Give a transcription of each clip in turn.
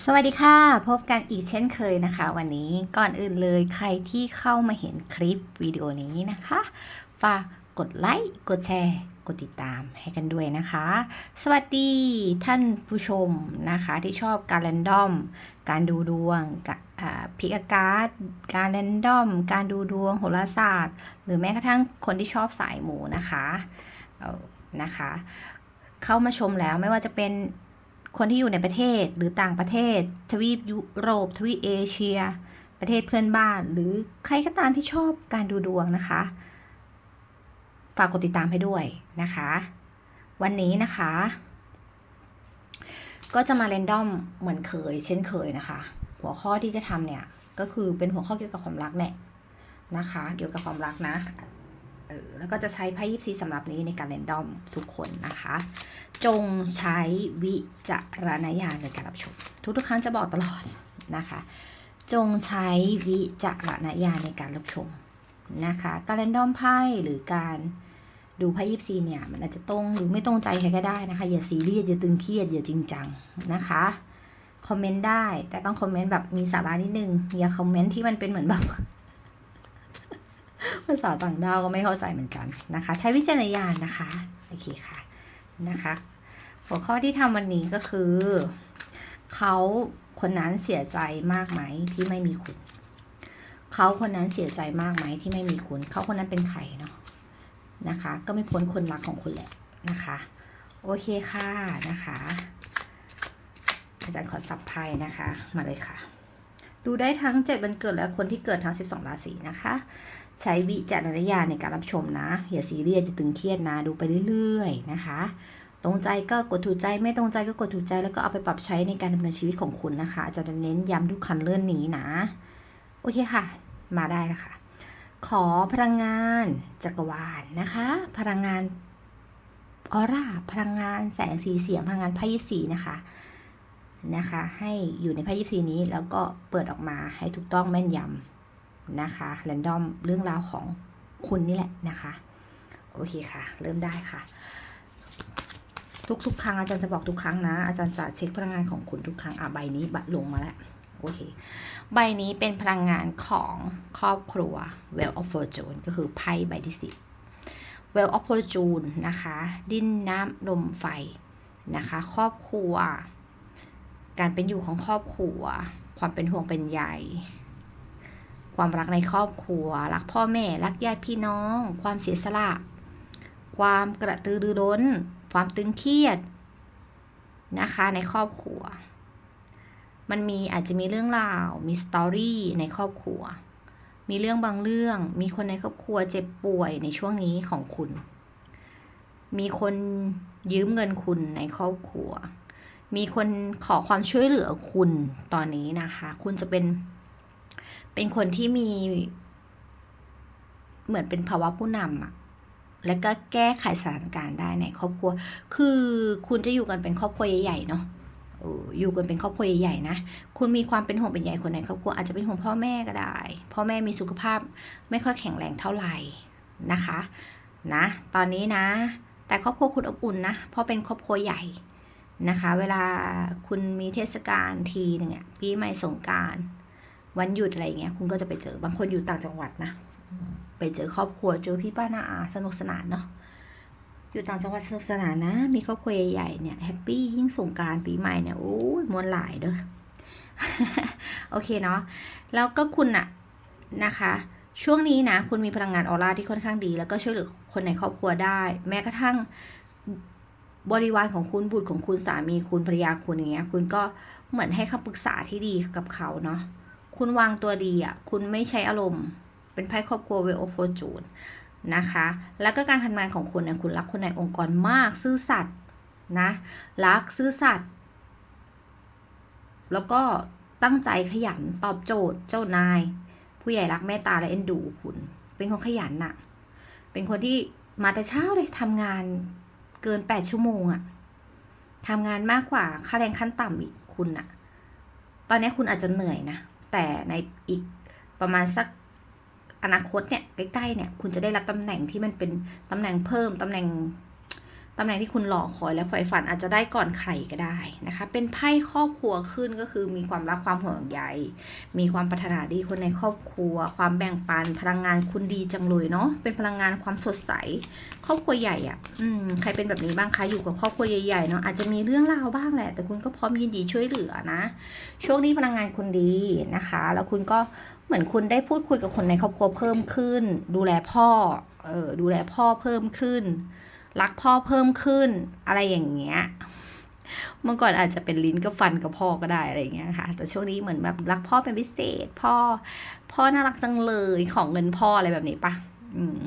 สวัสดีค่ะ พบกันอีกเช่นเคยนะคะ วันนี้ก่อนอื่นเลยใครที่เข้ามาเห็นคลิปวิดีโอนี้นะคะ ฝากกดไลค์กดแชร์ กดติดตามให้กันด้วยนะคะ สวัสดีท่านผู้ชมนะคะที่ชอบการแรนดอม การดูดวงกะอ่าพิกากาศการแรนดอม การดูดวงโหราศาสตร์ หรือแม้กระทั่งคนที่ชอบสายหมูนะคะออนะคะเข้ามาชมแล้วไม่ว่าจะเป็น คนที่อยู่ในประเทศหรือต่างประเทศ ทวีปยุโรป ทวีปเอเชีย ประเทศเพื่อนบ้าน หรือใครก็ตามที่ชอบการดูดวงนะคะ ฝากกดติดตามให้ด้วยนะคะ วันนี้นะคะ ก็จะมาเรนดอมเหมือนเคย เช่นเคยนะคะ หัวข้อที่จะทำเนี่ยก็คือเป็นหัวข้อเกี่ยวกับความรักแหละนะคะ เกี่ยวกับความรักนะ ออแล้วก็จะใช้ไพ่ยิปซีสำหรับนี้ในการเรนดอมทุกคนนะคะ จงใช้วิจารณญาณในการรับชม ทุกๆครั้งจะบอกตลอดนะคะ จงใช้วิจารณญาณในการรับชมนะคะ การเรนดอมไพ่หรือการดูไพ่ยิปซีเนี่ยมันอาจจะตรงหรือไม่ตรงใจใครก็ได้นะคะ อย่าซีเรียสอย่าตึงเครียดอย่าจริงจังนะคะคอมเมนต์ได้ แต่ต้องคอมเมนต์แบบมีสาระนิดนึงอย่าคอมเมนต์ที่มันเป็นเหมือนแบบ ภาษาต่างดาวก็ไม่เข้าใจเหมือนกันนะคะ ใช้วิจารณญาณนะคะ โอเคค่ะนะคะ หัวข้อที่ทำวันนี้ก็คือเขาคนนั้นเสียใจมากไหมที่ไม่มีคุณเขาคนนั้นเสียใจมากไหมที่ไม่มีคุณ เขาคนนั้นเป็นใครเนาะนะคะ ก็ไม่พ้นคนรักของคุณแหละนะคะ โอเคค่ะนะคะ อาจารย์ขอสับไพ่นะคะ มาเลยค่ะ ดูได้ทั้ง 7 วันเกิดและคนที่เกิดทั้ง 12 ราศีนะคะ ใช้วิจารณญาณในการรับชมนะ อย่าซีเรียสอย่าตึงเครียดนะ ดูไปเรื่อยๆนะคะ ตรงใจก็กดถูกใจไม่ตรงใจก็กดถูกใจ แล้วก็เอาไปปรับใช้ในการดำเนินชีวิตของคุณนะคะอาจารย์จะเน้นย้ำทุกคันเลื่อนนี้นะ โอเคค่ะ มาได้แล้วค่ะขอพลังงานจักรวาลนะคะ พลังงานออร่าพลังงานแสงสีเสียงพลังงานไพ่ยิปซีนะคะ นะคะ ให้อยู่ในไพ่ยิปซีนี้แล้วก็เปิดออกมาให้ถูกต้องแม่นยำนะคะแรนดอมเรื่องราวของคุณนี่แหละนะคะ โอเคค่ะ เริ่มได้ค่ะ ทุกๆครั้งอาจารย์จะบอกทุกครั้งนะ อาจารย์จะเช็คพลังงานของคุณทุกครั้งอะใบนี้บัตรลงมาแล้วโอเค ใบนี้เป็นพลังงานของครอบครัว Well of Fortune ก็คือไพ่ใบที่สิบ Well of Fortune นะคะ ดินน้ำลมไฟนะคะ ครอบครัว การเป็นอยู่ของครอบครัว ความเป็นห่วงเป็นใยความรักในครอบครัว รักพ่อแม่ รักญาติพี่น้อง ความเสียสละ ความกระตือรือร้น ความตึงเครียดนะคะในครอบครัว มันมีอาจจะมีเรื่องราว มีสตอรี่ในครอบครัว มีเรื่องบางเรื่อง มีคนในครอบครัวเจ็บป่วยในช่วงนี้ของคุณ มีคนยืมเงินคุณในครอบครัว มีคนขอความช่วยเหลือคุณตอนนี้นะคะ คุณจะเป็น เป็นคนที่มี เหมือนเป็นภาวะผู้นำอะแล้วก็แก้ไขสถานการณ์ได้ในครอบครัว คือคุณจะอยู่กันเป็นครอบครัวใหญ่ๆเนาะอออยู่กันเป็นครอบครัวใหญ่ๆนะ คุณมีความเป็นห่วงเป็นใยคนในครอบครัวอาจจะเป็นห่วงพ่อแม่ก็ได้ พ่อแม่มีสุขภาพไม่ค่อยแข็งแรงเท่าไหร่นะคะ นะ ตอนนี้นะ แต่ครอบครัวคุณอบอุ่นนะ เพราะเป็นครอบครัวใหญ่ นะคะ เวลาคุณมีเทศกาลทีหนึ่งอะปีใหม่สงการวันหยุดอะไรเงี้ยคุณก็จะไปเจอบางคนอยู่ต่างจังหวัดนะไปเจอครอบครัวเจอพี่ป้าน้าอาสนุกสนานเนาะอยู่ต่างจังหวัดสนุกสนานนะ มีครอบครัวใหญ่ๆเนี่ยแฮปปี้ยิ่งสงการปีใหม่เนี่ยโอ้ยมวนหลายเด้อโอเคเนาะแล้วก็คุณอะนะคะ ช่วงนี้นะ คุณมีพลังงานออร่าที่ค่อนข้างดี แล้วก็ช่วยเหลือคนในครอบครัวได้ แม้กระทั่ง บริวารของคุณบุตรของคุณสามีคุณภรรยาคุณอย่างเงี้ย คุณก็เหมือนให้คำปรึกษาที่ดีกับเขาเนาะคุณวางตัวดีอะคุณไม่ใช้อารมณ์ เป็นไพ่ครอบครัวเวลโฟจูนนะคะ แล้วก็การทำงานของคุณเนี่ยคุณรักคนในองค์กรมากซื่อสัตย์นะรักซื่อสัตย์แล้วก็ตั้งใจขยันตอบโจทย์เจ้านาย ผู้ใหญ่รักเมตตาและเอ็นดูคุณ เป็นคนขยันน่ะ เป็นคนที่มาแต่เช้าเลยทำงาน เกิน 8 ชั่วโมงอะทำงานมากกว่าค่าแรงขั้นต่ำอีกคุณอะตอนนี้คุณอาจจะเหนื่อยนะ แต่ในอีกประมาณสักอนาคตเนี่ยใกล้ๆเนี่ย คุณจะได้รับตำแหน่งที่มันเป็นตำแหน่งเพิ่มตำแหน่ง ตำแหน่งที่คุณรอคอยและใฝ่ฝันอาจจะได้ก่อนใครก็ได้นะคะ เป็นไพ่ครอบครัวขึ้นก็คือมีความรักความห่วงใย มีความปรารถนาดีคนในครอบครัว ความแบ่งปันพลังงานคุณดีจังเลยเนาะ เป็นพลังงานความสดใส ครอบครัวใหญ่อะ่ะ อืม ใครเป็นแบบนี้บ้างคะ อยู่กับครอบครัวใหญ่ๆเนาะ อาจจะมีเรื่องราวบ้างแหละ แต่คุณก็พร้อมยินดีช่วยเหลือนะ ช่วงนี้พลังงานคุณดีนะคะ แล้วคุณก็เหมือนคุณได้พูดคุยกับคนในครอบครัวเพิ่มขึ้น ดูแลพ่อ เออดูแลพ่อเพิ่มขึ้น รักพ่อเพิ่มขึ้นอะไรอย่างเงี้ยเมื่อก่อนอาจจะเป็นลิ้นกับฟันกับพ่อก็ได้อะไรอย่างเงี้ยค่ะ แต่ช่วงนี้เหมือนแบบรักพ่อเป็นพิเศษ พ่อ พ่อน่ารักจังเลยของเงินพ่ออะไรแบบนี้ปะอืม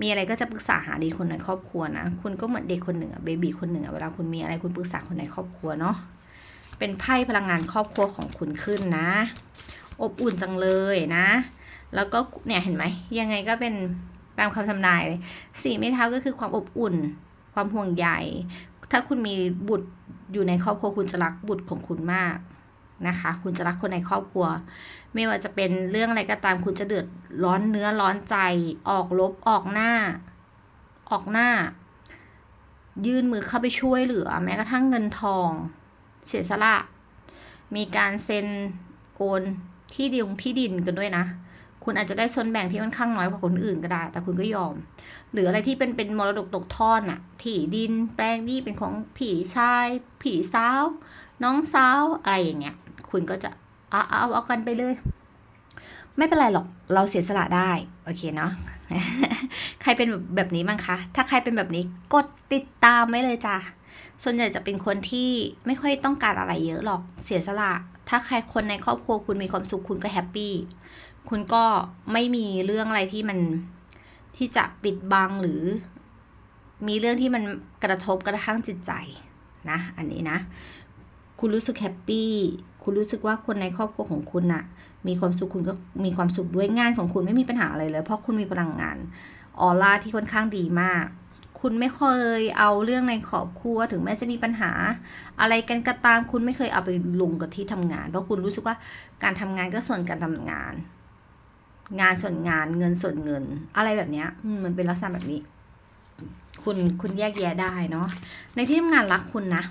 มีอะไรก็จะปรึกษาหาดีคนในครอบครัวนะ คุณก็เหมือนเด็กคนหนึ่งอะเบบีคนหนึ่งอะเวลาคุณมีอะไรคุณปรึกษาคนในครอบครัวเนาะ เป็นไพ่พลังงานครอบครัวของคุณขึ้นนะ อบอุ่นจังเลยนะ แล้วก็เนี่ยเห็นไหมยังไงก็เป็น ตามคำทำนายเลยสีไม้เท้าก็คือความอบอุ่น ความห่วงใยถ้าคุณมีบุตรอยู่ในครอบครัวคุณจะรักบุตรของคุณมากนะคะ คุณจะรักคนในครอบครัว ไม่ว่าจะเป็นเรื่องอะไรก็ตามคุณจะเดือดร้อนเนื้อร้อนใจ ออกลบออกหน้า ออกหน้า ยื่นมือเข้าไปช่วยเหลือ แม้กระทั่งเงินทอง เสียสละ มีการเซ็นโอนที่ดินที่ดินกันด้วยนะ คุณอาจจะได้ส่วนแบ่งที่ค่อนข้างน้อยกว่าคนอื่นก็ได้ แต่คุณก็ยอม หรืออะไรที่เป็นเป็นมรดกตกทอดอะที่ดินแปลงนี้เป็นของผีชาย ผีสาว น้องสาวอะไรอย่างเงี้ย คุณก็จะเอาเอาเอากันไปเลย ไม่เป็นไรหรอก เราเสียสละได้ โอเคเนาะ ใครเป็นแบบแบบนี้บ้างคะ ถ้าใครเป็นแบบนี้กดติดตามไว้เลยจ้ะ ส่วนใหญ่จะเป็นคนที่ไม่ค่อยต้องการอะไรเยอะหรอก เสียสละ ถ้าใครคนในครอบครัวคุณมีความสุขคุณก็แฮปปี้ คุณก็ไม่มีเรื่องอะไรที่มันที่จะปิดบังหรือ มีเรื่องที่มันกระทบกระทั่งจิตใจนะ อันนี้นะ คุณรู้สึกแฮปปี้คุณรู้สึกว่าคนในครอบครัวของคุณน่ะ มีความสุขคุณก็มีความสุขด้วยงานของคุณไม่มีปัญหาอะไรเลย เพราะคุณมีพลังงานออร่าที่ค่อนข้างดีมาก คุณไม่เคยเอาเรื่องในครอบครัวถึงแม้จะมีปัญหา อะไรกันก็ตามคุณไม่เคยเอาไปลงกับที่ทำงาน เพราะคุณรู้สึกว่าการทำงานก็ส่วนการทำงาน งานส่วนงานเงินส่วนเงิน อะไรแบบเนี้ยมันเป็นลักษณะแบบนี้ คุณคุณแยกแยะได้เนาะในที่ทำงานรักคุณนะ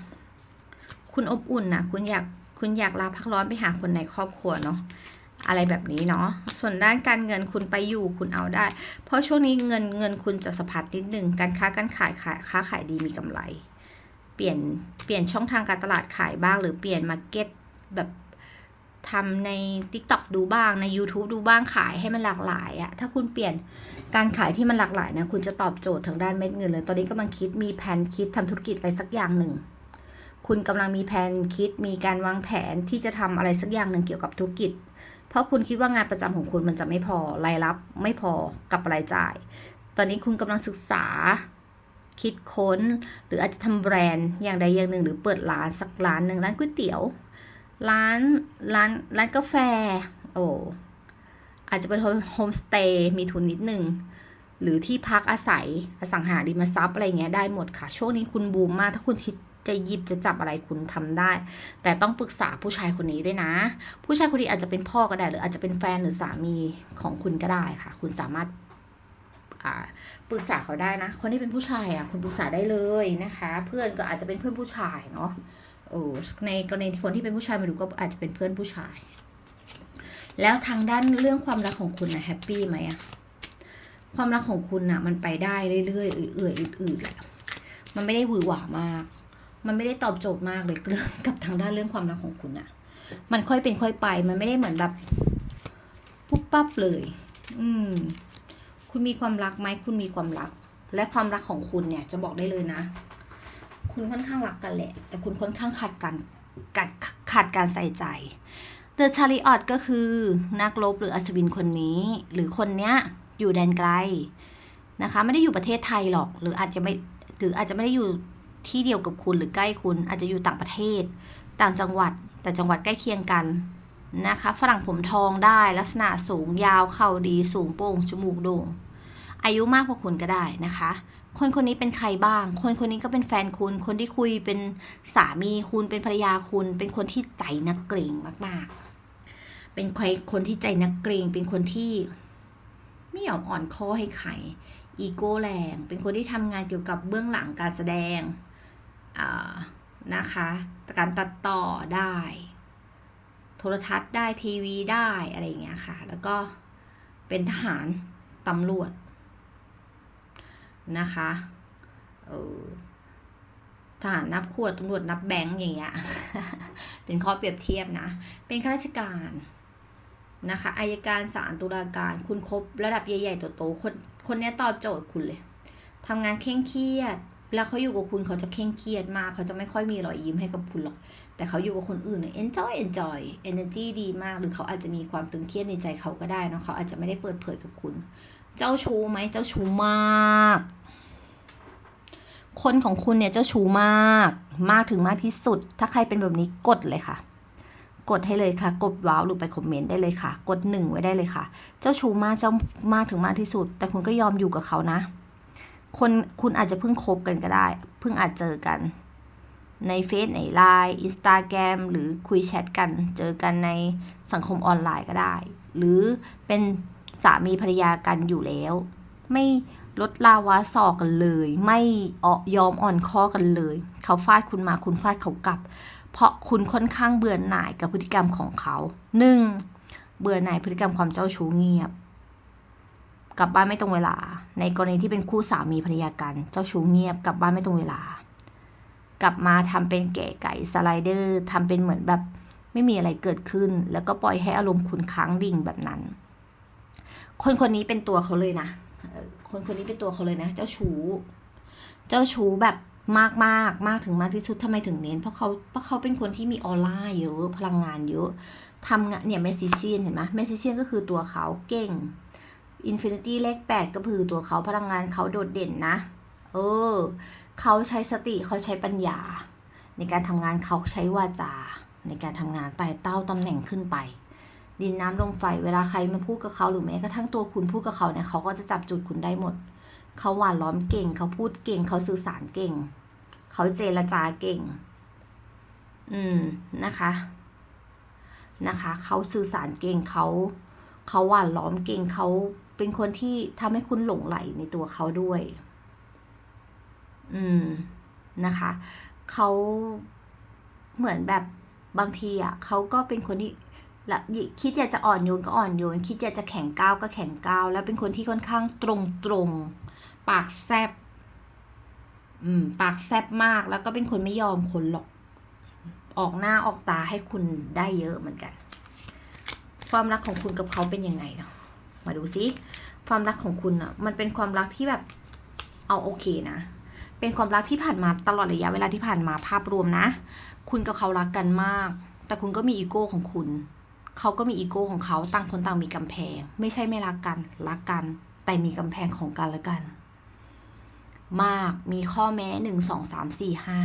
คุณอบอุ่นนะคุณอยากคุณอยากลาพักร้อนไปหาคนในครอบครัวเนาะอะไรแบบนี้เนาะส่วนด้านการเงินคุณไปอยู่คุณเอาได้ เพราะช่วงนี้เงินเงินคุณจะสะพัดนิดนึงการค้าการขายขายค้าขายดีมีกำไร เปลี่ยนเปลี่ยนช่องทางการตลาดขายบ้าง หรือเปลี่ยนมาร์เก็ตแบบ ทำใน TikTok ดูบ้างใน YouTube ดูบ้างขายให้มันหลากหลายอะถ้าคุณเปลี่ยนการขายที่มันหลากหลายนะคุณจะตอบโจทย์ทางด้านเม็ดเงินเลย ตอนนี้กำลังคิดมีแผนคิดทำธุรกิจอะไรสักอย่างหนึ่ง คุณกำลังมีแผนคิดมีการวางแผนที่จะทำอะไรสักอย่างหนึ่งเกี่ยวกับธุรกิจ เพราะคุณคิดว่างานประจำของคุณมันจะไม่พอรายรับไม่พอกับรายจ่าย ตอนนี้คุณกำลังศึกษาคิดค้น หรืออาจจะทำแบรนด์อย่างใดอย่างหนึ่ง หรือเปิดร้านสักร้านหนึ่งร้านก๋วยเตี๋ยว ร้านร้านร้านกาแฟ โอ้อาจจะเป็นโฮมสเตย์มีทุนนิดนึง หรือที่พักอาศัยอสังหาริมทรัพย์อะไรเงี้ยได้หมดค่ะ ช่วงนี้คุณบูมมาก ถ้าคุณคิดจะหยิบจะจับอะไรคุณทำได้ แต่ต้องปรึกษาผู้ชายคนนี้ด้วยนะ ผู้ชายคนนี้อาจจะเป็นพ่อก็ได้ หรืออาจจะเป็นแฟนหรือสามีของคุณก็ได้ค่ะ คุณสามารถาปรึกษาเขาได้นะ คนที่เป็นผู้ชายอะคุณปรึกษาได้เลยนะคะ เพื่อนก็อาจจะเป็นเพื่อนผู้ชายเนาะ โอ้ในกรณีคนที่เป็นผู้ชายมาดูก็อาจจะเป็นเพื่อนผู้ชาย แล้วทางด้านเรื่องความรักของคุณนะแฮปปี้ไหมอะความรักของคุณนะมันไปได้เรื่อยๆเอื่อยๆอืดๆแหละมันไม่ได้หวือหวามาก มันไม่ได้ตอบโจทย์มากเลยเรื่องกับทางด้านเรื่องความรักของคุณอะมันค่อยเป็นค่อยไป มันไม่ได้เหมือนแบบปุ๊บปั๊บเลย อืม คุณมีความรักไหมคุณมีความรัก และความรักของคุณเนี่ยจะบอกได้เลยนะ คุณค่อนข้างรักกันแหละ แต่คุณค่อนข้างขาดการขาดขาดการใส่ใจ The Chariot ก็คือนักรบหรืออัศวินคนนี้ หรือคนเนี้ยอยู่แดนไกลนะคะ ไม่ได้อยู่ประเทศไทยหรอก หรืออาจจะไม่หรืออาจจะไม่ได้อยู่ที่เดียวกับคุณหรือใกล้คุณ อาจจะอยู่ต่างประเทศ ต่างจังหวัด แต่จังหวัดใกล้เคียงกันนะคะ ฝรั่งผมทองได้ลักษณะสูงยาวเข่าดีสูงโป่งจมูกโด่งอายุมากกว่าคุณก็ได้นะคะ คนคนนี้เป็นใครบ้าง คนคนนี้ก็เป็นแฟนคุณ คนที่คุยเป็นสามีคุณเป็นภรรยาคุณ เป็นคนที่ใจนักเกรงมากๆ เป็นใครคนที่ใจนักเกรง เป็นคนที่ไม่ยอมอ่อนข้อให้ใครอีโก้แรง เป็นคนที่ทำงานเกี่ยวกับเบื้องหลังการแสดงนะคะ การตัดต่อได้ โทรทัศน์ได้ทีวีได้อะไรอย่างเงี้ยค่ะ แล้วก็เป็นทหารตำรวจ นะคะเออทหารนับขวดตำรวจนับแบงค์อย่างเงี้ย เป็นข้อเปรียบเทียบนะ เป็นข้าราชการนะคะอายการศาลตุลาการ คุณครบระดับใหญ่ๆโตๆคนคนนี้ตอบโจทย์คุณเลยทำงานเคร่งเครียดแล้วเขาอยู่กับคุณเขาจะเคร่งเครียดมากเขาจะไม่ค่อยมีรอยยิ้มให้กับคุณหรอก แต่เขาอยู่กับคนอื่นเนี่ย enjoy enjoy energy ดีมาก หรือเขาอาจจะมีความตึงเครียดในใจเขาก็ได้นะเขาอาจจะไม่ได้เปิดเผยกับคุณ เจ้าชู้ไหมเจ้าชู้มาก คนของคุณเนี่ยเจ้าชู้มาก มากถึงมากที่สุด ถ้าใครเป็นแบบนี้กดเลยค่ะ กดให้เลยค่ะ กดว้าวหรือไปคอมเมนต์ได้เลยค่ะ กดหนึ่งไว้ได้เลยค่ะ เจ้าชู้มากเจ้ามากถึงมากที่สุด แต่คุณก็ยอมอยู่กับเขานะ คนคุณอาจจะเพิ่งคบกันก็ได้ เพิ่งอาจเจอกัน ในเฟซในไลน์อินสตาแกรมหรือคุยแชทกัน เจอกันในสังคมออนไลน์ก็ได้ หรือเป็น สามีภรรยากันอยู่แล้ว ไม่ลดลาวาสอกกันเลย ไม่ออยอมอ่อนข้อกันเลย เขาฟาดคุณมาคุณฟาดเขากลับ เพราะคุณค่อนข้างเบื่อหน่ายกับพฤติกรรมของเขาหนึ่งเบื่อหน่ายพฤติกรรมความเจ้าชู้เงียบกลับบ้านไม่ตรงเวลา ในกรณีที่เป็นคู่สามีภรรยากัน เจ้าชู้เงียบกลับบ้านไม่ตรงเวลา กลับมาทำเป็นแก่ไก่สไลเดอร์ทำเป็นเหมือนแบบไม่มีอะไรเกิดขึ้น แล้วก็ปล่อยให้อารมณ์คุณค้างดิ่งแบบนั้น คนคนนี้เป็นตัวเขาเลยนะคนคนนี้เป็นตัวเขาเลยนะ เจ้าชู้ เจ้าชู้แบบมากมากมากถึงมากที่สุดทำไมถึงเน้น เพราะเขาเพราะเขาเป็นคนที่มีออร่าเยอะพลังงานเยอะทำงานเนี่ยเมซิเชียนเห็นไหมเมซิเชียนก็คือตัวเขาเก่งอินฟินิตี้เลขแปดก็คือตัวเขาพลังงานเขาโดดเด่นนะ เออ เขาใช้สติเขาใช้ปัญญา ในการทำงานเขาใช้วาจา ในการทำงานไต่เต้าตำแหน่งขึ้นไป ดินน้ำลมไฟ เวลาใครมาพูดกับเขาหรือแม้กระทั่งตัวคุณพูดกับเขาเนี่ยเขาก็จะจับจุดคุณได้หมด เขาหวานล้อมเก่ง เขาพูดเก่ง เขาสื่อสารเก่ง เขาเจรจาเก่ง อืมนะคะ นะคะ เขาสื่อสารเก่งเขา เขาหวานล้อมเก่งเขาเป็นคนที่ทำให้คุณหลงไหลในตัวเขาด้วย อืมนะคะ เขาเหมือนแบบบางทีอะเขาก็เป็นคนที่ ละคิดอยากจะอ่อนโยนก็อ่อนโยน คิดอยากจะแข็งก้าวก็แข็งก้าว แล้วเป็นคนที่ค่อนข้างตรงตรงปากแซบอืม ปากแซบมาก แล้วก็เป็นคนไม่ยอมคนหรอก ออกหน้าออกตาให้คุณได้เยอะเหมือนกัน ความรักของคุณกับเขาเป็นยังไงเนาะ มาดูซิความรักของคุณอะ มันเป็นความรักที่แบบเอาโอเคนะ เป็นความรักที่ผ่านมาตลอดระยะเวลาที่ผ่านมาภาพรวมนะ คุณกับเขารักกันมาก แต่คุณก็มีอีโก้ของคุณ เขาก็มีอีโก้ของเขาต่างคนต่างมีกำแพง ไม่ใช่ไม่รักกัน รักกัน แต่มีกำแพงของกันและกัน มากมีข้อแม้หนึ่งสองสามสี่ห้า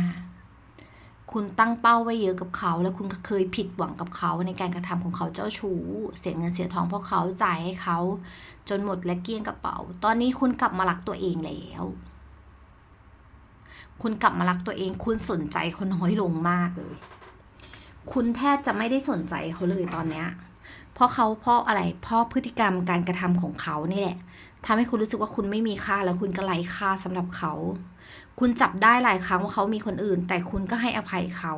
คุณตั้งเป้าไว้เยอะกับเขา แล้วคุณเคยผิดหวังกับเขาในการกระทำของเขาเจ้าชู้ เสียเงินเสียทองเพราะเขาจ่ายให้เขา จนหมดและเกลี้ยงกระเป๋า ตอนนี้คุณกลับมารักตัวเองแล้ว คุณกลับมารักตัวเอง คุณสนใจเขาน้อยลงมากเลย คุณแทบจะไม่ได้สนใจเขาเลยตอนเนี้ยเพราะเขาเพราะอะไรเพราะพฤติกรรมการกระทำของเขานี่แหละทำให้คุณรู้สึกว่าคุณไม่มีค่าแล้วคุณก็ไร้ค่าสำหรับเขา คุณจับได้หลายครั้งว่าเขามีคนอื่น แต่คุณก็ให้อภัยเขา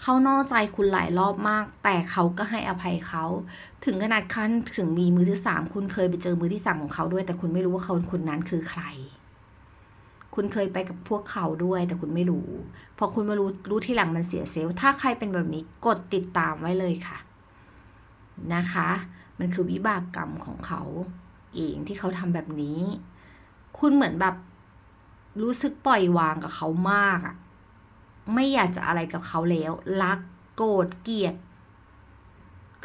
เขานอกใจคุณหลายรอบมาก แต่เขาก็ให้อภัยเขา ถึงขนาดขั้นถึงมีมือที่สามคุณเคยไปเจอมือที่สามของเขาด้วย แต่คุณไม่รู้ว่าเขาคนนั้นคือใคร คุณเคยไปกับพวกเขาด้วย แต่คุณไม่รู้ พอคุณมารู้รู้ที่หลังมันเสียเซลล์ ถ้าใครเป็นแบบนี้กดติดตามไว้เลยค่ะ นะคะ มันคือวิบากกรรมของเขาเองที่เขาทำแบบนี้ คุณเหมือนแบบรู้สึกปล่อยวางกับเขามากอะไม่อยากจะอะไรกับเขาแล้ว รักโกรธเกลียด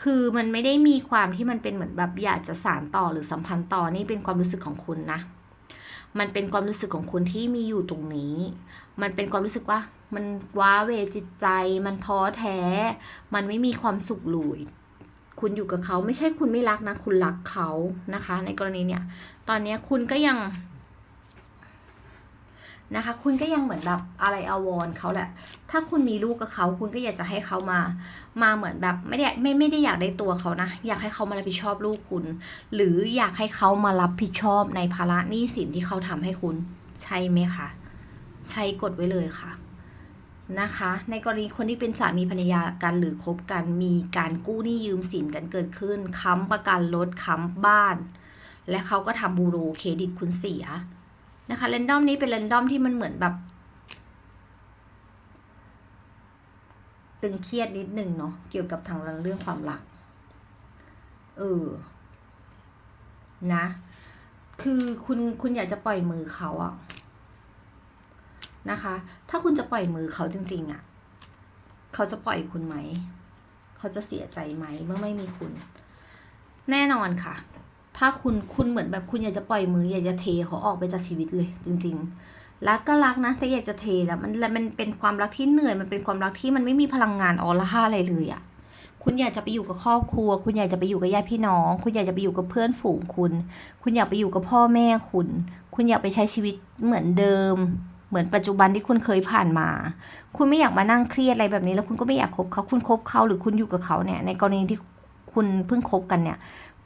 คือมันไม่ได้มีความที่มันเป็นเหมือนแบบอยากจะสานต่อหรือสัมพันธ์ต่อนี่เป็นความรู้สึกของคุณนะ มันเป็นความรู้สึกของคุณที่มีอยู่ตรงนี้ มันเป็นความรู้สึกว่า มันว้าเวจิตใจ มันท้อแท้ มันไม่มีความสุขเลยคุณอยู่กับเขาไม่ใช่คุณไม่รักนะ คุณรักเขานะคะ ในกรณีเนี่ย ตอนนี้คุณก็ยัง นะคะ คุณก็ยังเหมือนแบบอะไรอาวรเขาแหละ ถ้าคุณมีลูกกับเขา คุณก็อยากจะให้เขามา มาเหมือนแบบไม่ได้ไม่ไม่ได้อยากได้ตัวเขานะ อยากให้เขามารับผิดชอบลูกคุณ หรืออยากให้เขามารับผิดชอบในภาระหนี้สินที่เขาทำให้คุณ ใช่ไหมคะ ใช้กดไว้เลยค่ะนะคะ ในกรณีคนที่เป็นสามีภรรยากันหรือคบกันมีการกู้หนี้ยืมสินกันเกิดขึ้นค้ำประกันรถค้ำบ้าน และเขาก็ทำบูโรเครดิตคุณเสีย นะคะเรนดอมนี้เป็นเรนดอมที่มันเหมือนแบบ ตึงเครียดนิดหนึ่งเนาะเกี่ยวกับทางเรื่องความรักเออนะ คือคุณคุณอยากจะปล่อยมือเขาอะนะคะ ถ้าคุณจะปล่อยมือเขาจริง ๆอะเขาจะปล่อยคุณไหม เขาจะเสียใจไหมเมื่อไม่มีคุณ แน่นอนค่ะ ถ้าคุณคุณเหมือนแบบคุณอยากจะปล่อยมือ อยากจะเทเขาออกไปจากชีวิตเลย จริง ๆ รักก็รักนะแต่อยากจะเทแล้วมันแล้วมันเป็นความรักที่เหนื่อยมันเป็นความรักที่มันไม่มีพลังงานออร่าอะไรเลยอะคุณอยากจะไปอยู่กับครอบครัว คุณอยากจะไปอยู่กับญาติพี่น้อง คุณอยากจะไปอยู่กับเพื่อนฝูงคุณ คุณอยากไปอยู่กับพ่อแม่คุณ คุณอยากไปใช้ชีวิตเหมือนเดิม เหมือนปัจจุบันที่คุณเคยผ่านมา คุณไม่อยากมานั่งเครียดอะไรแบบนี้ แล้วคุณก็ไม่อยากคบเขา คุณคบเขาหรือคุณอยู่กับเขาเนี่ย ในกรณีที่คุณเพิ่งคบกันเนี่ย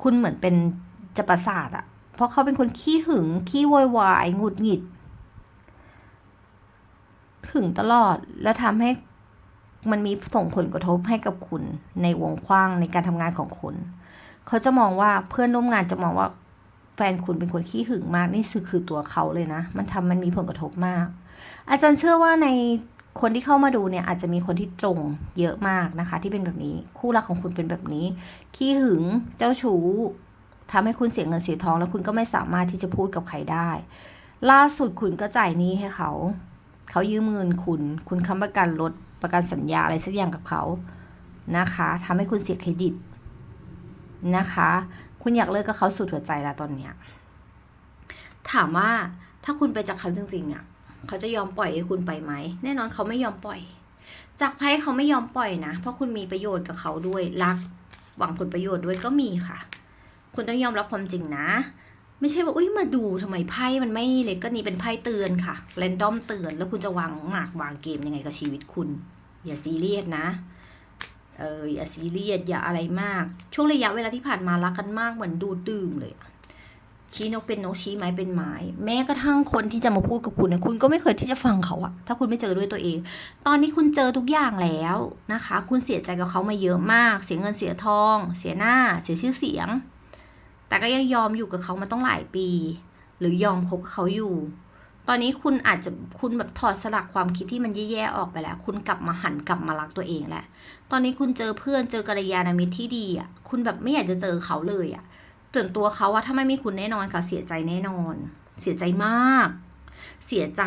คุณเหมือนเป็น จะประสาทอะเพราะเขาเป็นคนขี้หึง ขี้โวยวายหงุดหงิดถึงตลอดแล้วทำให้มันมีส่งผลกระทบให้กับคุณในวงกว้างในการทำงานของคุณ เขาจะมองว่าเพื่อนร่วมงานจะมองว่าแฟนคุณเป็นคนขี้หึงมากนี่คือคือตัวเขาเลยนะ มันทำมันมีผลกระทบมาก อาจารย์เชื่อว่าในคนที่เข้ามาดูเนี่ยอาจจะมีคนที่ตรงเยอะมากนะคะ ที่เป็นแบบนี้ คู่รักของคุณเป็นแบบนี้ ขี้หึงเจ้าชู้ ทำให้คุณเสียเงินเสียทอง แล้วคุณก็ไม่สามารถที่จะพูดกับใครได้ ล่าสุดคุณก็จ่ายหนี้ให้เขา เขายืมเงินคุณ คุณค้ำประกันรถประกันสัญญาอะไรสักอย่างกับเขานะคะทำให้คุณเสียเครดิตนะคะ คุณอยากเลิกกับเขาสุดหัวใจแล้วตอนเนี้ยถามว่าถ้าคุณไปจากเขาจริงๆอะเขาจะยอมปล่อยให้คุณไปไหม แน่นอนเขาไม่ยอมปล่อย จากไพ่เขาไม่ยอมปล่อยนะ เพราะคุณมีประโยชน์กับเขาด้วยรัก หวังผลประโยชน์ด้วยก็มีค่ะ คุณต้องยอมรับความจริงนะ ไม่ใช่ว่าอุ้ยมาดูทำไมไพ่มันไม่เลยก็นี่เป็นไพ่เตือนค่ะเรนดอมเตือน แล้วคุณจะวางหมากวางเกมยังไงกับชีวิตคุณ อย่าซีเรียสนะเอออย่าซีเรียสอย่าอะไรมาก ช่วงระยะเวลาที่ผ่านมารักกันมากเหมือนดูดื่มเลยชี้นกเป็นนกชี้ไม้เป็นไม้ แม้กระทั่งคนที่จะมาพูดกับคุณเนี่ยคุณก็ไม่เคยที่จะฟังเขาอะถ้าคุณไม่เจอด้วยตัวเอง ตอนนี้คุณเจอทุกอย่างแล้วนะคะ คุณเสียใจกับเขามาเยอะมาก เสียเงินเสียทอง เสียหน้า เสียชื่อเสียง แต่ก็ยังยอมอยู่กับเขามาต้องหลายปี หรือยอมคบเขาอยู่ ตอนนี้คุณอาจจะคุณแบบถอดสลักความคิดที่มันแย่ๆออกไปแล้ว คุณกลับมาหันกลับมารักตัวเองแหละ ตอนนี้คุณเจอเพื่อนเจอกัลยาณมิตรที่ดีอะ คุณแบบไม่อยากจะเจอเขาเลยอะตื่นตัวเขาว่าถ้าไม่มีคุณแน่นอนค่ะเสียใจแน่นอน เสียใจมาก เสียใจ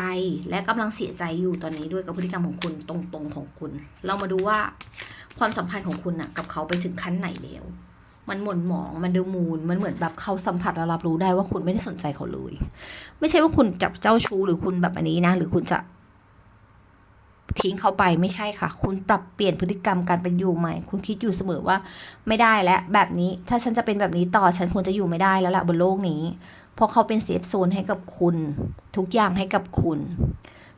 และกำลังเสียใจอยู่ตอนนี้ด้วยกับพฤติกรรมของคุณตรงๆของคุณ เรามาดูว่าความสัมพันธ์ของคุณน่ะกับเขาไปถึงขั้นไหนแล้ว มันหม่นหมอง มันดูมูน มันเหมือนแบบเขาสัมผัสและรับรู้ได้ว่าคุณไม่ได้สนใจเขาเลย ไม่ใช่ว่าคุณจับเจ้าชู้หรือคุณแบบอันนี้นะ หรือคุณจะทิ้งเขาไปไม่ใช่ค่ะ คุณปรับเปลี่ยนพฤติกรรมการเป็นอยู่ใหม่ คุณคิดอยู่เสมอว่าไม่ได้แล้วแบบนี้ ถ้าฉันจะเป็นแบบนี้ต่อฉันควรจะอยู่ไม่ได้แล้วแหละบนโลกนี้เพราะเขาเป็นเซฟโซนให้กับคุณ ทุกอย่างให้กับคุณ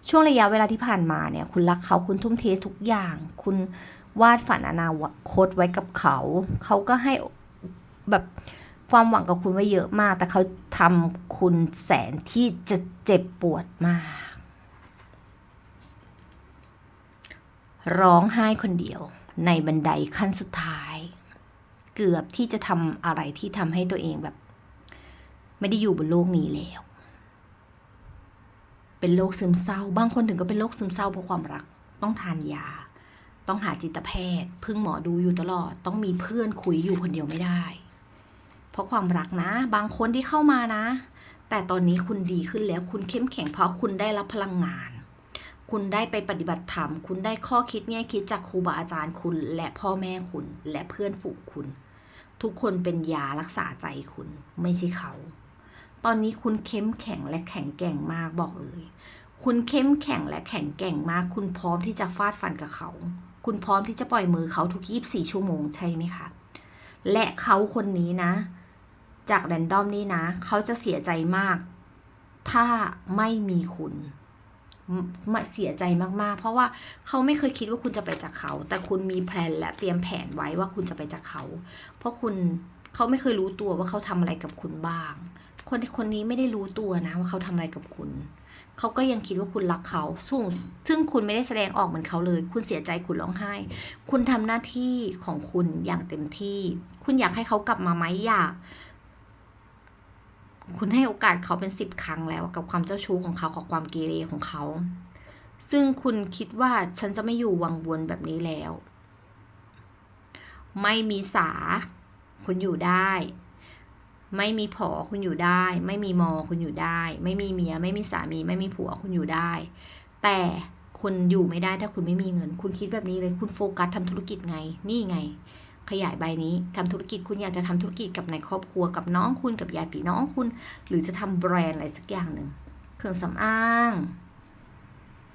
ช่วงระยะเวลาที่ผ่านมาเนี่ย คุณรักเขาคุณทุ่มเททุกอย่าง คุณวาดฝันอนาคตไว้กับเขา เขาก็ให้ แบบความหวังกับคุณไว้เยอะมาก แต่เขาทำคุณแสนที่จะเจ็บปวดมาก ร้องไห้คนเดียวในบันไดขั้นสุดท้าย เกือบที่จะทำอะไรที่ทำให้ตัวเองแบบ ไม่ได้อยู่บนโลกนี้แล้ว เป็นโรคซึมเศร้า บางคนถึงก็เป็นโรคซึมเศร้าเพราะความรัก ต้องทานยา ต้องหาจิตแพทย์ พึ่งหมอดูอยู่ตลอด ต้องมีเพื่อนคุยอยู่คนเดียวไม่ได้ เพราะความรักนะ บางคนที่เข้ามานะ แต่ตอนนี้คุณดีขึ้นแล้วคุณเข้มแข็งเพราะคุณได้รับพลังงาน คุณได้ไปปฏิบัติธรรม คุณได้ข้อคิดแง่คิดจากครูบาอาจารย์คุณ และพ่อแม่คุณ และเพื่อนฝูงคุณ ทุกคนเป็นยารักษาใจคุณ ไม่ใช่เขา ตอนนี้คุณเข้มแข็งและแข็งแกร่งมากบอกเลย คุณเข้มแข็งและแข็งแกร่งมาก คุณพร้อมที่จะฟาดฟันกับเขา คุณพร้อมที่จะปล่อยมือเขาทุก 24 ชั่วโมงใช่ไหมคะ และเขาคนนี้นะ จากแรนดอมนี่นะ เขาจะเสียใจมาก ถ้าไม่มีคุณเสียใจมากๆ เพราะว่าเขาไม่เคยคิดว่าคุณจะไปจากเขา แต่คุณมีแพลนและเตรียมแผนไว้ว่าคุณจะไปจากเขา เพราะคุณเขาไม่เคยรู้ตัวว่าเขาทำอะไรกับคุณบ้าง คนคนนี้ไม่ได้รู้ตัวนะว่าเขาทำอะไรกับคุณ เขาก็ยังคิดว่าคุณรักเขาซึ่งซึ่งคุณไม่ได้แสดงออกเหมือนเขาเลย คุณเสียใจคุณร้องไห้ คุณทำหน้าที่ของคุณอย่างเต็มที่ คุณอยากให้เขากลับมาไหมอยาก คุณให้โอกาสเขาเป็นสิบครั้งแล้วกับความเจ้าชู้ของเขากับความเกเรของเขา ซึ่งคุณคิดว่าฉันจะไม่อยู่วังวนแบบนี้แล้ว ไม่มีสา คุณอยู่ได้ ไม่มีผอคุณอยู่ได้ ไม่มีมอคุณอยู่ได้ ไม่มีเมีย ไม่มีสามี ไม่มีผัวคุณอยู่ได้ แต่คุณอยู่ไม่ได้ถ้าคุณไม่มีเงิน คุณคิดแบบนี้เลย คุณโฟกัสทำธุรกิจไง นี่ไง ขยายใบนี้ทำธุรกิจคุณอยากจะทำธุรกิจกับในครอบครัวกับน้องคุณกับยายพี่น้องคุณ หรือจะทำแบรนด์อะไรสักอย่างหนึ่งเครื่องสำอาง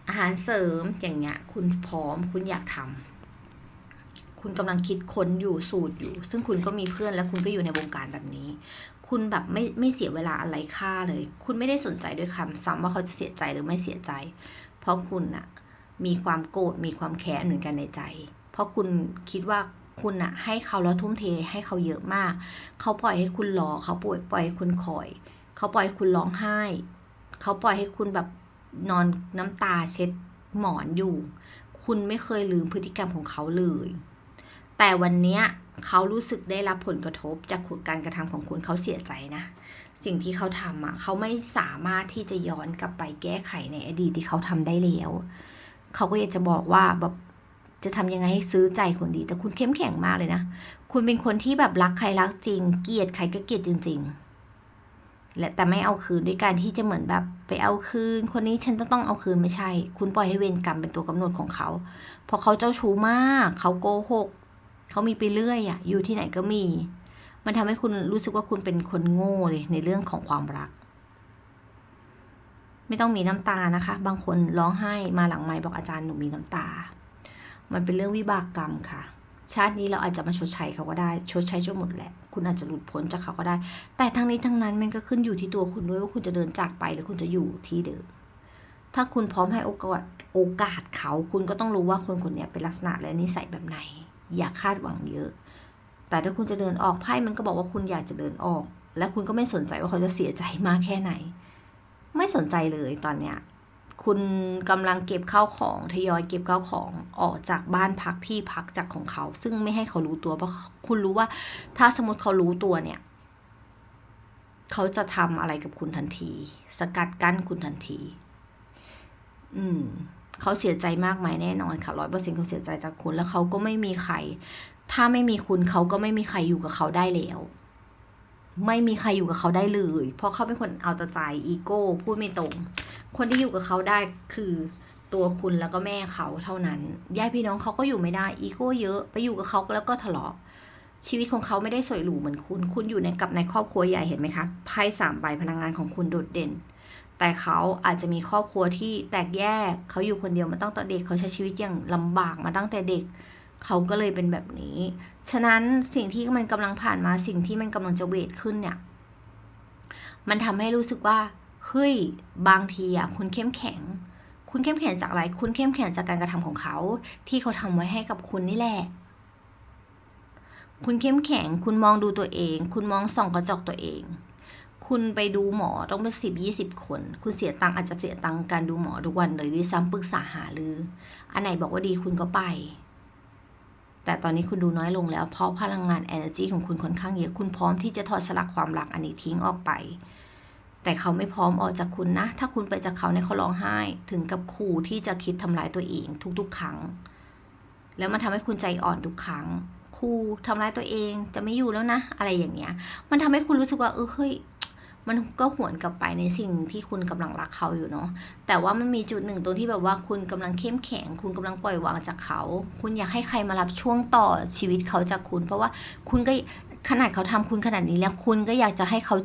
อาหารเสริมอย่างเงี้ยคุณพร้อมคุณอยากทำคุณกำลังคิดค้นอยู่สูตรอยู่ ซึ่งคุณก็มีเพื่อนและคุณก็อยู่ในวงการแบบนี้ คุณแบบไม่ไม่เสียเวลาอะไรค่าเลย คุณไม่ได้สนใจด้วยคำซ้ำว่าเขาจะเสียใจหรือไม่เสียใจ เพราะคุณอะมีความโกรธมีความแค้นเหมือนกันในใจ เพราะคุณคิดว่า คุณอะให้เขาแล้วทุ่มเทให้เขาเยอะมาก เขาปล่อยให้คุณรอเขาปล่อยปล่อยให้คุณคอย เขาปล่อยให้คุณร้องไห้ เขาปล่อยให้คุณแบบนอนน้ำตาเช็ดหมอนอยู่ คุณไม่เคยลืมพฤติกรรมของเขาเลย แต่วันเนี้ยเขารู้สึกได้รับผลกระทบจากการกระทำของคุณเขาเสียใจนะ สิ่งที่เขาทำอะเขาไม่สามารถที่จะย้อนกลับไปแก้ไขในอดีตที่เขาทำได้แล้ว เขาก็อยากจะบอกว่าแบบ จะทำยังไงให้ซื้อใจคนดี แต่คุณเข้มแข็งมากเลยนะ คุณเป็นคนที่แบบรักใครรักจริง เกลียดใครก็เกลียดจริง ๆ และแต่ไม่เอาคืนด้วยการที่จะเหมือนแบบไปเอาคืน คนนี้ฉันจะต้องเอาคืนไม่ใช่ คุณปล่อยให้เวรกรรมเป็นตัวกำหนดของเขา เพราะเขาเจ้าชู้มาก เขาโกหก เขามีไปเรื่อยอะอยู่ที่ไหนก็มี มันทำให้คุณรู้สึกว่าคุณเป็นคนโง่เลยในเรื่องของความรักไม่ต้องมีน้ำตานะคะ บางคนร้องไห้มาหลังไม้บอกอาจารย์หนูมีน้ำตา มันเป็นเรื่องวิบากกรรมค่ะ ชาตินี้เราอาจจะมาชดใช้เขาก็ได้ ชดใช้จนหมดแหละ คุณอาจจะหลุดพ้นจากเขาก็ได้ แต่ทั้งนี้ทั้งนั้นมันก็ขึ้นอยู่ที่ตัวคุณด้วยว่าคุณจะเดินจากไปหรือคุณจะอยู่ที่เดิม ถ้าคุณพร้อมให้โอกาสโอกาสเขา คุณก็ต้องรู้ว่าคนคนนี้เป็นลักษณะและนิสัยแบบไหน อย่าคาดหวังเยอะ แต่ถ้าคุณจะเดินออกไพ่มันก็บอกว่าคุณอยากจะเดินออก และคุณก็ไม่สนใจว่าเขาจะเสียใจมากแค่ไหน ไม่สนใจเลยตอนเนี้ย คุณกำลังเก็บข้าวของทยอยเก็บข้าวของออกจากบ้านพักที่พักจากของเขา ซึ่งไม่ให้เขารู้ตัวเพราะคุณรู้ว่าถ้าสมมติเขารู้ตัวเนี่ย เขาจะทำอะไรกับคุณทันที สกัดกั้นคุณทันที อืมเขาเสียใจมากไหมแน่นอนค่ะร้อยเปอร์เซ็นต์เขาเสียใจจากคุณ แล้วเขาก็ไม่มีใคร ถ้าไม่มีคุณเขาก็ไม่มีใครอยู่กับเขาได้แล้วไม่มีใครอยู่กับเขาได้เลย เพราะเขาเป็นคนเอาแต่ใจอีโก้พูดไม่ตรง คนที่อยู่กับเขาได้คือตัวคุณแล้วก็แม่เขาเท่านั้นญาติพี่น้องเขาก็อยู่ไม่ได้อีโก้เยอะไปอยู่กับเขาแล้วก็ทะเลาะชีวิตของเขาไม่ได้สวยหรูเหมือนคุณ คุณอยู่ในกับในครอบครัวใหญ่เห็นไหมคะไพ่สามใบพลังงานของคุณโดดเด่น แต่เขาอาจจะมีครอบครัวที่แตกแยก เขาอยู่คนเดียวมาตั้งแต่เด็ก เขาใช้ชีวิตอย่างลำบากมาตั้งแต่เด็ก เขาก็เลยเป็นแบบนี้ ฉะนั้นสิ่งที่มันกำลังผ่านมา สิ่งที่มันกำลังจะเวทขึ้นเนี่ย มันทำให้รู้สึกว่า เฮ้ยบางทีอะคุณเข้มแข็ง คุณเข้มแข็งจากอะไร คุณเข้มแข็งจากการกระทำของเขา ที่เขาทำไว้ให้กับคุณนี่แหละ คุณเข้มแข็ง คุณมองดูตัวเอง คุณมองส่องกระจกตัวเอง คุณไปดูหมอต้องเป็นสิบยี่สิบคน คุณเสียตังค์อาจจะเสียตังค์การดูหมอทุกวันเลยด้วยซ้ำปรึกษาหารือ อันไหนบอกว่าดีคุณก็ไปแต่ตอนนี้คุณดูน้อยลงแล้ว เพราะพลังงาน energy ของคุณค่อนข้างเยอะ คุณพร้อมที่จะถอดสลักความรักอันนี้ทิ้งออกไป แต่เขาไม่พร้อมออกจากคุณนะ ถ้าคุณไปจากเขาเนี่ยเขาร้องไห้ ถึงกับขู่ที่จะคิดทำร้ายตัวเองทุกๆ ครั้ง แล้วมันทำให้คุณใจอ่อนทุกครั้งคู่ทำร้ายตัวเองจะไม่อยู่แล้วนะ อะไรอย่างเงี้ย มันทำให้คุณรู้สึกว่าเออเฮ้ยมันก็หวนกลับไปในสิ่งที่คุณกำลังรักเขาอยู่เนาะ แต่ว่ามันมีจุดหนึ่งตรงที่แบบว่าคุณกำลังเข้มแข็ง คุณกำลังปล่อยวางจากเขา คุณอยากให้ใครมารับช่วงต่อชีวิตเขาจากคุณ เพราะว่าคุณก็ ขนาดเขาทำคุณขนาดนี้แล้วคุณก็อยากจะให้เขา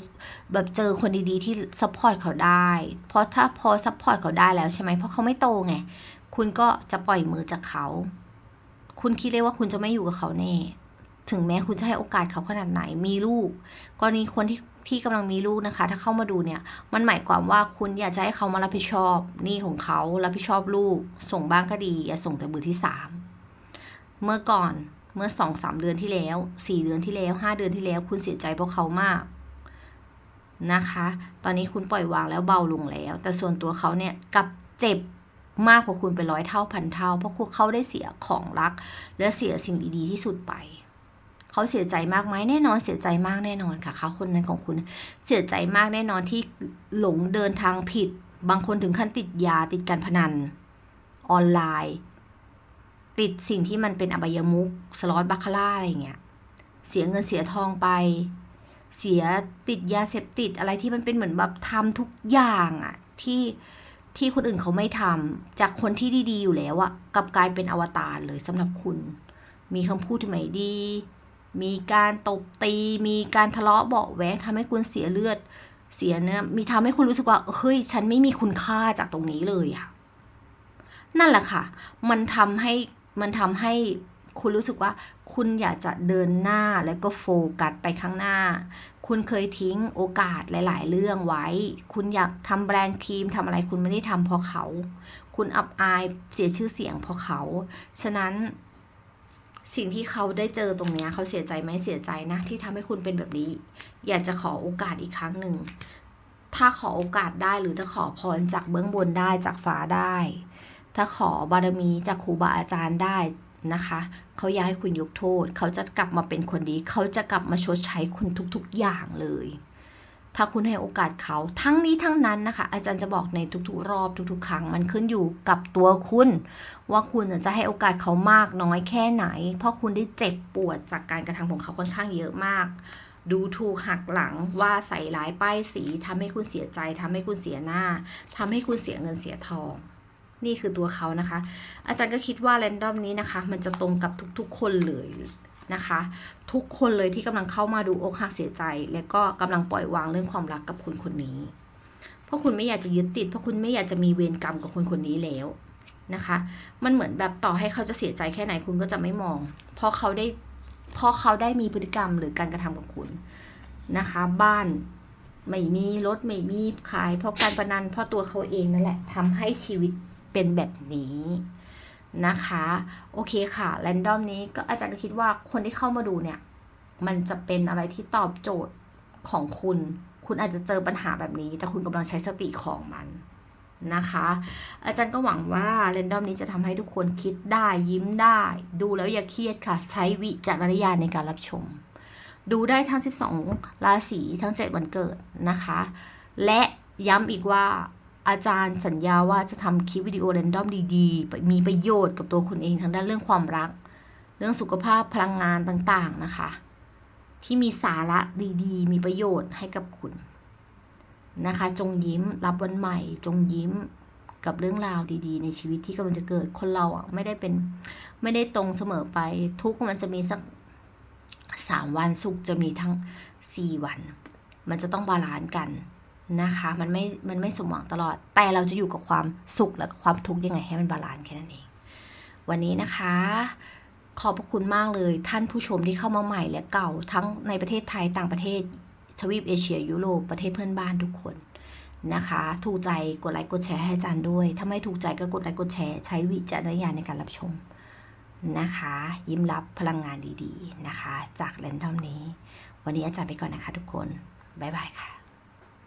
แบบเจอคนดีๆที่ซัพพอร์ตเขาได้ เพราะถ้าพอซัพพอร์ตเขาได้แล้วใช่ไหมเพราะเขาไม่โตไง คุณก็จะปล่อยมือจากเขา คุณคิดเลยว่าคุณจะไม่อยู่กับเขาแน่ ถึงแม้คุณจะให้โอกาสเขาขนาดไหน มีลูก กรณีคนที่ที่กำลังมีลูกนะคะ ถ้าเข้ามาดูเนี่ย มันหมายความว่าคุณอยากจะให้เขามารับผิดชอบหนี้ของเขารับผิดชอบลูก ส่งบ้างก็ดี อย่าส่งแต่มือที่สามเมื่อก่อน เมื่อสองสามเดือนที่แล้วสี่เดือนที่แล้วห้าเดือนที่แล้ว คุณเสียใจเพราะเขามากนะคะ ตอนนี้คุณปล่อยวางแล้วเบาลงแล้ว แต่ส่วนตัวเขาเนี่ยกับเจ็บมากกว่าคุณเป็นร้อยเท่าพันเท่า เพราะคุณเขาได้เสียของรัก และเสียสิ่งดีๆที่สุดไป เขาเสียใจมากไหมแน่นอนเสียใจมากแน่นอนค่ะเขาคนนั้นของคุณเสียใจมากแน่นอนที่หลงเดินทางผิด บางคนถึงขั้นติดยาติดการพนัน ออนไลน์ ติดสิ่งที่มันเป็นอบายมุกสล็อตบาคาร่าอะไรเงี้ยเสียเงินเสียทองไป เสียติดยาเสพติดอะไรที่มันเป็นเหมือนแบบทำทุกอย่างอะที่ที่คนอื่นเขาไม่ทำจากคนที่ดีๆอยู่แล้วอะกลับกลายเป็นอวตารเลยสำหรับคุณ มีคำพูดที่ไม่ดี มีการตบตี มีการทะเลาะเบาะแวงทำให้คุณเสียเลือด เสียเนื้อมีทำให้คุณรู้สึกว่าเฮ้ยฉันไม่มีคุณค่าจากตรงนี้เลยอะนั่นแหละค่ะ มันทำให้ มันทำให้คุณรู้สึกว่าคุณอยากจะเดินหน้าแล้วก็โฟกัสไปข้างหน้า คุณเคยทิ้งโอกาสหลาย ๆ เรื่องไว้ คุณอยากทำแบรนด์ครีมทำอะไรคุณไม่ได้ทำเพราะเขา คุณอับอายเสียชื่อเสียงเพราะเขา ฉะนั้น สิ่งที่เขาได้เจอตรงนี้เขาเสียใจไหมเสียใจนะ ที่ทำให้คุณเป็นแบบนี้ อยากจะขอโอกาสอีกครั้งหนึ่ง ถ้าขอโอกาสได้หรือถ้าขอพรจากเบื้องบนได้จากฟ้าได้ ถ้าขอบารมีจากครูบาอาจารย์ได้นะคะเขาอยากให้คุณยกโทษ เขาจะกลับมาเป็นคนดี เขาจะกลับมาชดใช้คุณทุกๆอย่างเลย ถ้าคุณให้โอกาสเขาทั้งนี้ทั้งนั้นนะคะ อาจารย์จะบอกในทุกๆ รอบทุก ๆ ครั้งมันขึ้นอยู่กับตัวคุณ ว่าคุณจะให้โอกาสเขามากน้อยแค่ไหน เพราะคุณได้เจ็บปวดจากการกระทำของเขาค่อนข้างเยอะมาก ดูถูกหักหลังว่าใส่ร้ายป้ายสีทำให้คุณเสียใจทำให้คุณเสียหน้าทำให้คุณเสียเงินเสียทอง นี่คือตัวเขานะคะ อาจารย์ก็คิดว่าแรนดอมนี้นะคะ มันจะตรงกับทุกๆ คนเลยนะคะ ทุกคนเลยที่กำลังเข้ามาดูอกหักเสียใจ และก็กำลังปล่อยวางเรื่องความรักกับคนคนนี้ เพราะคุณไม่อยากจะยึดติด เพราะคุณไม่อยากจะมีเวรกรรมกับคนคนนี้แล้วนะคะ มันเหมือนแบบต่อให้เขาจะเสียใจแค่ไหนคุณก็จะไม่มอง เพราะเขาได้เพราะเขาได้มีพฤติกรรมหรือการกระทำกับคุณนะคะ บ้านไม่มีรถไม่มีขาย เพราะการพนันเพราะตัวเขาเองนั่นแหละทำให้ชีวิต เป็นแบบนี้นะคะ โอเคค่ะแรนดอมนี้ก็อาจารย์ก็คิดว่าคนที่เข้ามาดูเนี่ย มันจะเป็นอะไรที่ตอบโจทย์ของคุณ คุณอาจจะเจอปัญหาแบบนี้ แต่คุณกำลังใช้สติของมันนะคะ อาจารย์ก็หวังว่าเรนดอมนี้จะทำให้ทุกคนคิดได้ยิ้มได้ ดูแล้วอย่าเครียดค่ะ ใช้วิจารณญาณในการรับชม ดูได้ทั้ง 12 ราศีทั้ง 7 วันเกิดนะคะ และย้ำอีกว่า อาจารย์สัญญาว่าจะทำคลิปวิดีโอเรนดอมดีๆ มีประโยชน์กับตัวคุณเองทั้งด้านเรื่องความรัก เรื่องสุขภาพพลังงานต่างๆนะคะ ที่มีสาระดีๆ มีประโยชน์ให้กับคุณนะคะ จงยิ้มรับวันใหม่ จงยิ้มกับเรื่องราวดีๆ ในชีวิตที่กำลังจะเกิดคนเราอะไม่ได้เป็นไม่ได้ตรงเสมอไป ทุกมันจะมีสักสามวันสุขจะมีทั้งสี่วัน มันจะต้องบาลานซ์กัน นะคะ มันไม่มันไม่สมหวังตลอด แต่เราจะอยู่กับความสุขและความทุกข์ยังไงให้มันบาลานซ์แค่นั้นเอง วันนี้นะคะ ขอบพระคุณมากเลยท่านผู้ชมที่เข้ามาใหม่และเก่าทั้งในประเทศไทยต่างประเทศทวีปเอเชียยุโรปประเทศเพื่อนบ้านทุกคนนะคะ ถูกใจกดไลค์กดแชร์ให้อาจารย์ด้วย ถ้าไม่ถูกใจก็กดไลค์กดแชร์ใช้วิจารณญาณในการรับชมนะคะ ยิ้มรับพลังงานดีๆนะคะ จากแรนดอมนี้ วันนี้อาจารย์ไปก่อนนะคะทุกคน บ๊ายบายค่ะ